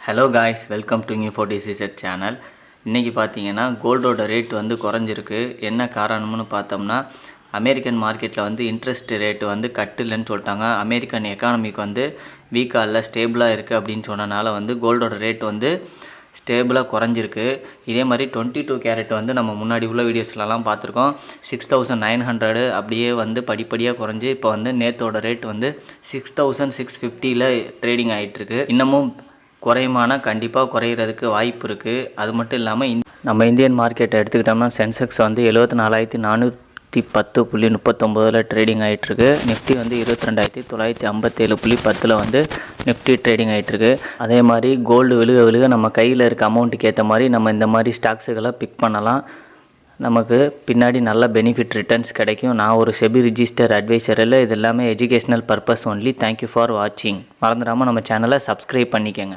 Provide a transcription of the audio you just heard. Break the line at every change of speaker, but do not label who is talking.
Hello guys welcome to new forty set channel இன்றைக்கி பார்த்தீங்கன்னா கோல்டோட rate வந்து குறைஞ்சிருக்கு. என்ன காரணம்னு பார்த்தோம்னா அமெரிக்கன் மார்க்கெட்டில் வந்து இன்ட்ரெஸ்ட் ரேட்டு வந்து கட்டுலன்னு சொல்லிட்டாங்க. அமெரிக்கன் எக்கானமிக்கு வந்து வீக்காக இல்லை ஸ்டேபிளாக இருக்குது அப்படின்னு சொன்னனால வந்து கோல்டோட ரேட் வந்து ஸ்டேபிளாக குறைஞ்சிருக்கு. இதே மாதிரி டுவெண்ட்டி டூ கேரட் வந்து நம்ம முன்னாடி உள்ள வீடியோஸ்லலாம் பார்த்துருக்கோம் சிக்ஸ் தௌசண்ட் நைன் ஹண்ட்ரடு அப்படியே வந்து படிப்படியாக குறைஞ்சி இப்போ வந்து நேத்தோட ரேட் வந்து சிக்ஸ் தௌசண்ட் சிக்ஸ் ஃபிஃப்டியில் ட்ரேடிங் ஆகிட்டுருக்கு இன்னமும் குறையுமானா? கண்டிப்பாக குறையிறதுக்கு வாய்ப்பு இருக்குது அது மட்டும் இல்லாமல் இந் நம்ம இந்தியன் மார்க்கெட்டை எடுத்துக்கிட்டோம்னா சென்செக்ஸ் வந்து எழுபத்தி நாலாயிரத்தி நானூற்றி பத்து புள்ளி முப்பத்தொம்போதில் ட்ரேடிங் ஆகிட்டுருக்கு நிஃப்டி வந்து இருபத்தி ரெண்டாயிரத்தி தொள்ளாயிரத்தி ஐம்பத்தேழு புள்ளி பத்தில் வந்து நிஃப்டி ட்ரேடிங் ஆகிட்டுருக்கு அதே மாதிரி கோல்டு விழுக விழுக நம்ம கையில் இருக்க அமௌண்ட்டுக்கு ஏற்ற மாதிரி நம்ம இந்த மாதிரி ஸ்டாக்ஸுகளை பிக் பண்ணலாம். நமக்கு பின்னாடி நல்ல பெனிஃபிட் ரிட்டர்ன்ஸ் கிடைக்கும். நான் ஒரு செபி ரிஜிஸ்டர் அட்வைசரில் இது எல்லாமே educational purpose only thank you for வாட்சிங் மறந்துடாமல் நம்ம சேனலை சப்ஸ்கிரைப் பண்ணிக்கோங்க.